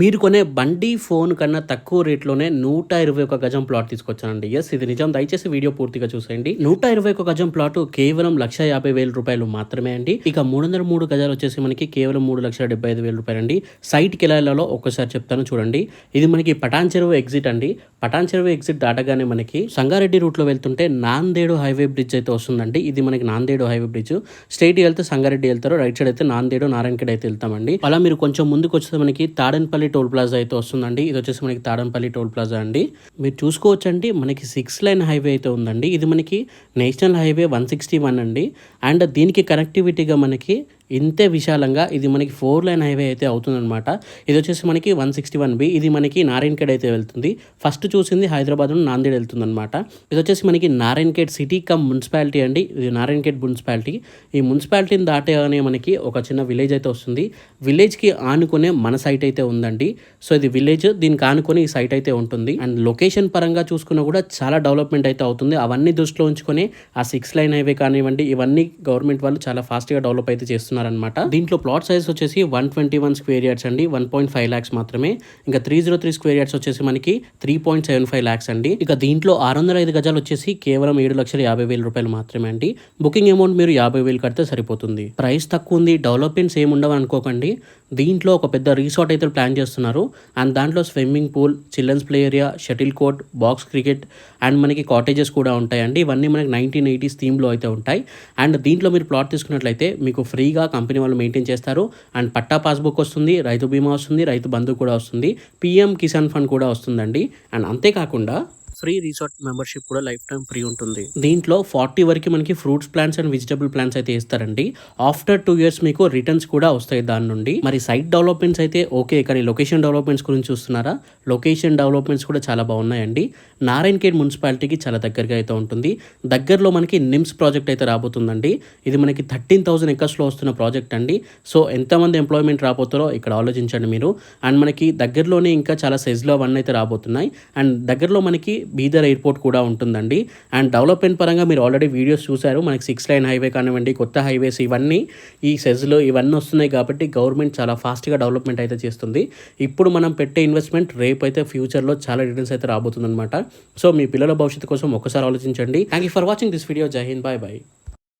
మీరు కొనే బండి ఫోన్ కన్నా తక్కువ రేట్లోనే నూట ఇరవై ఒక గజం ప్లాట్ తీసుకొచ్చానండి. ఎస్ ఇది నిజం. దయచేసి వీడియో పూర్తిగా చూసేయండి. నూట ఇరవై ఒక గజం ప్లాట్ కేవలం లక్ష యాభై వేల రూపాయలు మాత్రమే అండి. ఇక మూడు వందల మూడు గజాలు వచ్చేసి మనకి కేవలం మూడు లక్షల డెబ్బై ఐదు వేల రూపాయలు అండి సైట్కి ఎలా వెళ్ళాలో ఒక్కసారి చెప్తాను చూడండి. ఇది మనకి పటాన్ చెరువు ఎగ్జిట్ అండి. పటాన్ చెరువు ఎగ్జిట్ దాటగానే మనకి సంగారెడ్డి రూట్లో వెళ్తుంటే నాందేడు హైవే బ్రిడ్జ్ అయితే వస్తుందండి. ఇది మనకి నాందేడు హైవే బ్రిడ్జ్ స్ట్రైట్ వెళ్తే సంగారెడ్డి వెళ్తారు. రైట్ సైడ్ అయితే నాందేడు నారాయణఖేడ్ అయితే వెళ్తామండి. అలా మీరు కొంచెం ముందుకు వస్తే మనకి తాడన్పల్లి టోల్ ప్లాజా అయితే వస్తుందండి. ఇది వచ్చేసి మనకి తాడంపల్లి టోల్ ప్లాజా అండి. మీరు చూసుకోవచ్చండి మనకి సిక్స్ లైన్ హైవే అయితే ఉందండి. ఇది మనకి national highway one sixty one అండి. అండ్ దీనికి కనెక్టివిటీగా మనకి ఇంతే విశాలంగా ఇది మనకి ఫోర్ లైన్ హైవే అయితే అవుతుందన్నమాట. ఇది వచ్చేసి మనకి వన్ సిక్స్టీ వన్ బి. ఇది మనకి నారాయణఖేడ్ అయితే వెళ్తుంది. ఫస్ట్ చూసింది హైదరాబాద్ నుండి నాందేడ్ వెళ్తుందన్నమాట. ఇది వచ్చేసి మనకి నారాయణఖేడ్ సిటీ కమ్ మున్సిపాలిటీ అండి. ఇది నారాయణఖేడ్ మున్సిపాలిటీ. ఈ మున్సిపాలిటీని దాటగానే మనకి ఒక చిన్న విలేజ్ అయితే వస్తుంది. విలేజ్కి ఆనుకునే మన సైట్ అయితే ఉందండి. సో ఇది విలేజ్ దీనికి ఆనుకొని ఈ సైట్ అయితే ఉంటుంది. అండ్ లొకేషన్ పరంగా చూసుకున్నా కూడా చాలా డెవలప్మెంట్ అయితే అవుతుంది. అవన్నీ దృష్టిలో ఉంచుకొని ఆ సిక్స్ లైన్ హైవే కానివ్వండి ఇవన్నీ గవర్నమెంట్ వాళ్ళు చాలా ఫాస్ట్గా డెవలప్ అయితే చేస్తున్నారు. చేస్తున్నారనమాట దీంట్లో ప్లాట్ సైజ్ వచ్చేసి one twenty one square yards అండి. వన్ పాయింట్ ఫైవ్ ల్యాక్స్ మాత్రమే. ఇంకా three zero three square yards వచ్చేసి మనకి three point seven five lakhs అండి. ఇక దీంట్లో ఆరు వందల ఐదు గజాలు వచ్చేసి కేవలం ఏడు లక్షల యాభై వేల రూపాయలు మాత్రమే అండి. బుకింగ్ అమౌంట్ మీరు యాభై వేలు కడితే సరిపోతుంది. ప్రైస్ తక్కువ ఉంది. డెవలప్మెంట్స్ ఏమి ఉండవు అనుకోకండి దీంట్లో ఒక పెద్ద రిసార్ట్ అయితే ప్లాన్ చేస్తున్నారు. అండ్ దాంట్లో swimming pool children's play area shuttle court box cricket and మనకి కాటేజెస్ కూడా ఉంటాయండి. ఇవన్నీ మనకి నైన్టీన్ ఎయిటీస్ థీమ్లో అయితే ఉంటాయి. అండ్ దీంట్లో మీరు ప్లాట్ తీసుకున్నట్లయితే మీకు ఫ్రీగా కంపెనీ వాళ్ళు మెయింటైన్ చేస్తారు. అండ్ పట్టా పాస్బుక్ వస్తుంది రైతు బీమా వస్తుంది రైతు బంధు కూడా వస్తుంది పిఎం కిసాన్ ఫండ్ కూడా వస్తుందండి. అండ్ అంతేకాకుండా ఫ్రీ రిసార్ట్ మెంబర్షిప్ కూడా లైఫ్ టైం ఫ్రీ ఉంటుంది. దీంట్లో ఫార్టీ వరకు మనకి fruits plants and vegetable plants అయితే ఇస్తారండి ఆఫ్టర్ టూ ఇయర్స్ మీకు రిటర్న్స్ కూడా వస్తాయి దాని నుండి. మరి సైట్ డెవలప్మెంట్స్ అయితే ఓకే కానీ లొకేషన్ డెవలప్మెంట్స్ గురించి చూస్తున్నారా? లొకేషన్ డెవలప్మెంట్స్ కూడా చాలా బాగున్నాయండి. నారాయణఖేడ్ మున్సిపాలిటీకి చాలా దగ్గరగా అయితే ఉంటుంది. దగ్గరలో మనకి నిమ్స్ ప్రాజెక్ట్ అయితే రాబోతుందండి. ఇది మనకి థర్టీన్ థౌసండ్ ఎకర్స్లో వస్తున్న ప్రాజెక్ట్ అండి. సో ఎంతమంది ఎంప్లాయ్మెంట్ రాబోతారో ఇక్కడ ఆలోచించండి మీరు. అండ్ మనకి దగ్గరలోనే ఇంకా చాలా సెజ్లో అవన్నీ అయితే రాబోతున్నాయి. అండ్ దగ్గరలో మనకి బీదర్ ఎయిర్పోర్ట్ కూడా ఉంటుందండి. అండ్ డెవలప్మెంట్ పరంగా మీరు ఆల్రెడీ వీడియోస్ చూశారు. మనకి సిక్స్ లైన్ హైవే కానివ్వండి కొత్త హైవేస్ ఇవన్నీ ఈ సెజ్లో ఇవన్నీ వస్తున్నాయి కాబట్టి గవర్నమెంట్ చాలా ఫాస్ట్గా డెవలప్మెంట్ అయితే చేస్తుంది. ఇప్పుడు మనం పెట్టే ఇన్వెస్ట్మెంట్ రేపు అయితే ఫ్యూచర్లో చాలా రిటర్న్స్ అయితే రాబోతుందన్నమాట. సో మీ పిల్లల భవిష్యత్తు కోసం ఒకసారి ఆలోచించండి. Thank you for watching this video Jai Hind bye bye